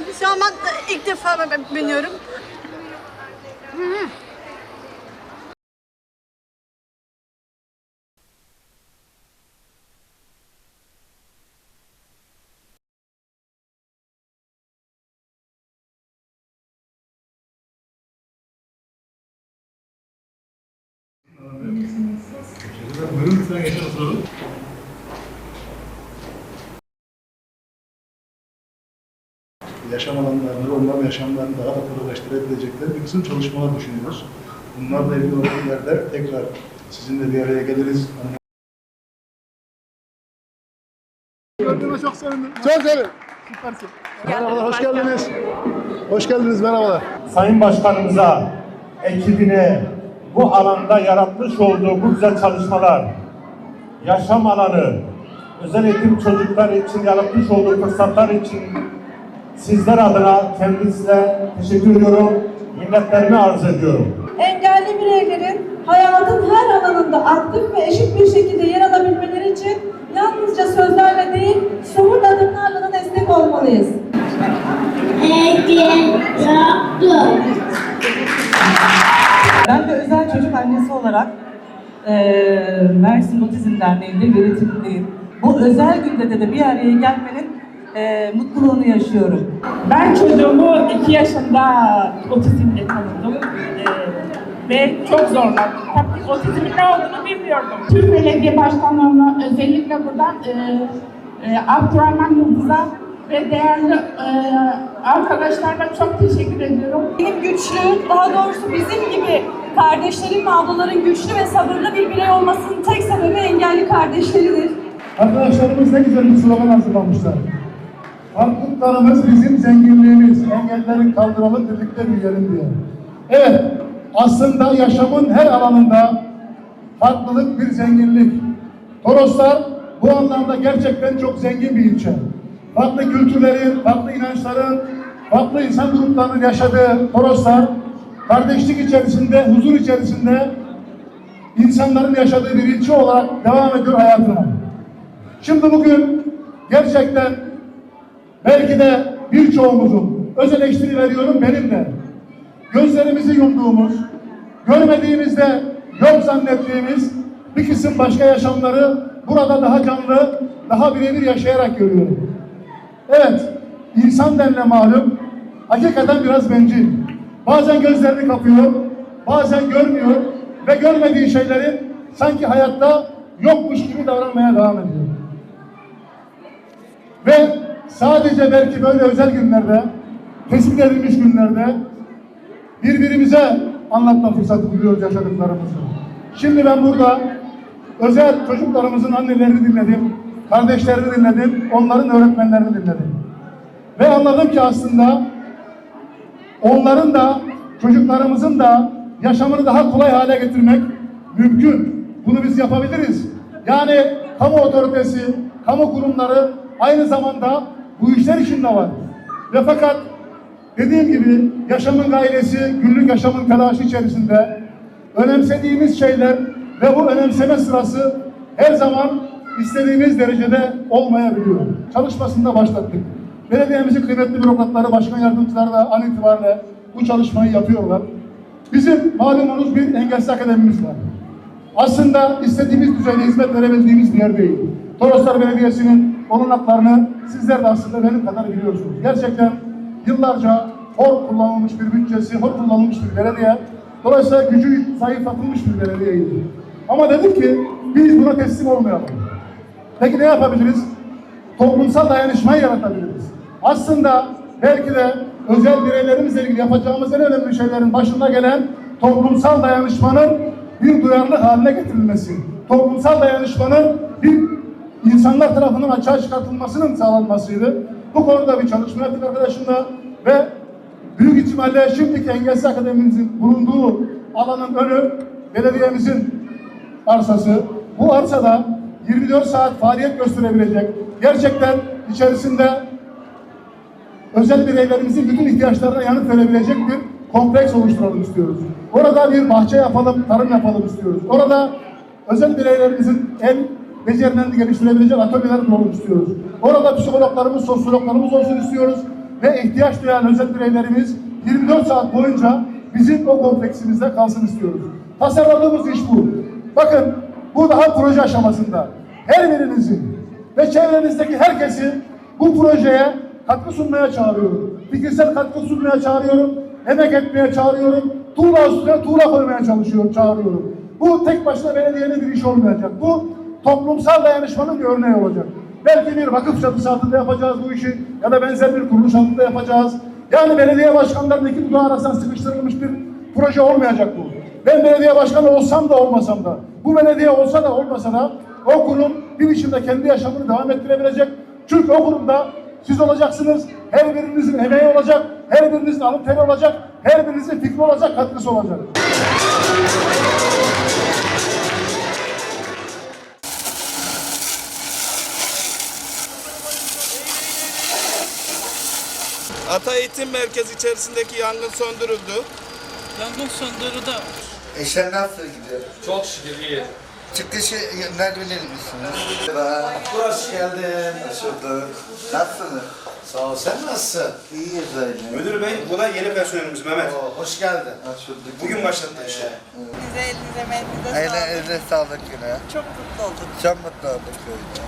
bilmiyorum. Şu an ilk defa biniyorum. Buyurun lütfen geçin oturalım. Yaşam alanlarını, onların yaşamlarını daha da kolaylaştırabilecekleri bir kısım çalışmalar düşünüyoruz. Bunlarla ilgili olan yerler tekrar sizinle bir araya geliriz. Gördüğüme çok sevindim. Çok sevindim. Süpersin. Merhabalar, hoş geldiniz. Hoş geldiniz, merhabalar. Sayın Başkanımıza, ekibine bu alanda yaratmış olduğu bu güzel çalışmalar, yaşam alanı, özel eğitim çocuklar için yaratmış olduğu fırsatlar için sizler adına kendisine teşekkür ediyorum, minnetlerimi arz ediyorum. engelli bireylerin hayatın her alanında aktif ve eşit bir şekilde yer alabilmeleri için yalnızca sözlerle değil, somut adımlarla da destek olmalıyız. Ben de özel çocuk annesi olarak eee Mersin Otizm Derneği'nde yönetimindeyim. Bu özel günde de, de bir araya gelmenin eee, mutluluğunu yaşıyorum. Ben çocuğumu 2 yaşında otizmle tanıdım Ee, ve çok zorlandım. Tabii otizmin ne olduğunu bilmiyordum. Tüm belediye başkanlarına özellikle buradan e, e, Abdurrahman Yıldız'a ve değerli e, arkadaşlarıma çok teşekkür ediyorum. Benim güçlü, daha doğrusu bizim gibi kardeşlerin ve ablaların güçlü ve sabırlı bir birey olmasının tek sebebi engelli kardeşleridir. Arkadaşlarımız ne güzel bir slogan hazırlamışlar. Farklılıklarımız bizim zenginliğimiz. Engelleri kaldıralım, birlikte büyüyelim diye. Evet, aslında yaşamın her alanında farklılık bir zenginlik. Toroslar bu anlamda gerçekten çok zengin bir ilçe. Farklı kültürlerin, farklı inançların, farklı insan gruplarının yaşadığı Toroslar, kardeşlik içerisinde, huzur içerisinde insanların yaşadığı bir ilçe olarak devam ediyor hayatına. Şimdi bugün gerçekten belki de birçoğumuzun öz eleştiri veriyorum benim de gözlerimizi yumduğumuz, görmediğimizde yok zannettiğimiz bir kısım başka yaşamları burada daha canlı, daha birebir yaşayarak görüyorum. Evet, insan denilen malum hakikaten biraz bencil. Bazen gözlerini kapıyor, bazen görmüyor ve görmediği şeylerin sanki hayatta yokmuş gibi davranmaya devam ediyor. Ve sadece belki böyle özel günlerde, tespit edilmiş günlerde birbirimize anlatma fırsatı buluyoruz yaşadıklarımızı. Şimdi ben burada özel çocuklarımızın annelerini dinledim, kardeşlerini dinledim, onların öğretmenlerini dinledim. Ve anladım ki aslında onların da çocuklarımızın da yaşamını daha kolay hale getirmek mümkün. Bunu biz yapabiliriz. Yani kamu otoritesi, kamu kurumları aynı zamanda bu işler içinde var. Ve fakat dediğim gibi yaşamın gayresi, günlük yaşamın telaşı içerisinde önemsediğimiz şeyler ve bu önemseme sırası her zaman istediğimiz derecede olmayabiliyor. Çalışmasında başlattık. Belediyemizin kıymetli bürokratları, başkan yardımcıları da an itibariyle bu çalışmayı yapıyorlar. Bizim malumunuz bir engelsiz akademimiz var. Aslında istediğimiz düzeyde hizmet verebildiğimiz bir yer değil. Toroslar Belediyesi'nin olanaklarını sizler de aslında benim kadar biliyorsunuz. Gerçekten yıllarca hor kullanılmış bir bütçesi, hor kullanılmış bir belediye. Dolayısıyla gücü zayıflatılmış bir belediyeydi. Ama dedik ki biz buna teslim olmayalım. Peki ne yapabiliriz? Toplumsal dayanışmayı yaratabiliriz. Aslında belki de özel bireylerimizle ilgili yapacağımız en önemli şeylerin başında gelen toplumsal dayanışmanın bir duyarlı haline getirilmesi. Toplumsal dayanışmanın bir tarafından açığa çıkartılmasının sağlanmasıydı. Bu konuda bir çalışma yaptık arkadaşımla ve büyük ihtimalle şimdiki Engelsiz Akademimizin bulunduğu alanın önü belediyemizin arsası. Bu arsada 24 saat faaliyet gösterebilecek, gerçekten içerisinde özel bireylerimizin bütün ihtiyaçlarına yanıt verebilecek bir kompleks oluşturalım istiyoruz. Orada bir bahçe yapalım, tarım yapalım istiyoruz. Orada özel bireylerimizin el becerilerini geliştirebilecek atölyeler kuralım istiyoruz. Orada psikologlarımız, sosyologlarımız olsun istiyoruz. ve ihtiyaç duyan özel bireylerimiz 24 saat boyunca bizim o kompleksimizde kalsın istiyoruz. Tasarladığımız iş bu. Bakın bu daha proje aşamasında. Her birinizin ve çevrenizdeki herkesi bu projeye katkı sunmaya çağırıyorum. Fikirsel katkı sunmaya çağırıyorum. Emek etmeye çağırıyorum. Tuğla üstüne tuğla koymaya çalışıyorum, çağırıyorum. Bu tek başına belediyenin bir iş olmayacak. Bu toplumsal dayanışmanın örneği olacak. Belki bir vakıf çatısı altında yapacağız bu işi ya da benzer bir kuruluş altında yapacağız. Yani belediye başkanlarının iki dudağı arasında sıkıştırılmış bir proje olmayacak bu. Ben belediye başkanı olsam da olmasam da, bu belediye olsa da olmasa da o kurum bir biçimde kendi yaşamını devam ettirebilecek. Çünkü o kurumda siz olacaksınız, her birinizin emeği olacak, her birinizin alın teri olacak, her birinizin fikri olacak, katkısı olacak. Eğitim Merkezi içerisindeki yangın söndürüldü. Yangın söndürüldü. İşler nasıl gidiyor? Çok şükür iyi. Çıkışı yönlendirebilir misiniz? Merhaba. Hoş geldin. Hoş bulduk. Nasılsınız? Sağ ol. Sen nasılsın? İyiyiz öyle. Müdür bey, bu da yeni personelimiz Mehmet. Oo, hoş geldin. Hoş bulduk. Bugün başladı işe. Elinize elinize elinize Eline, sağlık. eline sağlık yine. Çok mutlu olduk. Çok mutlu olduk köyde.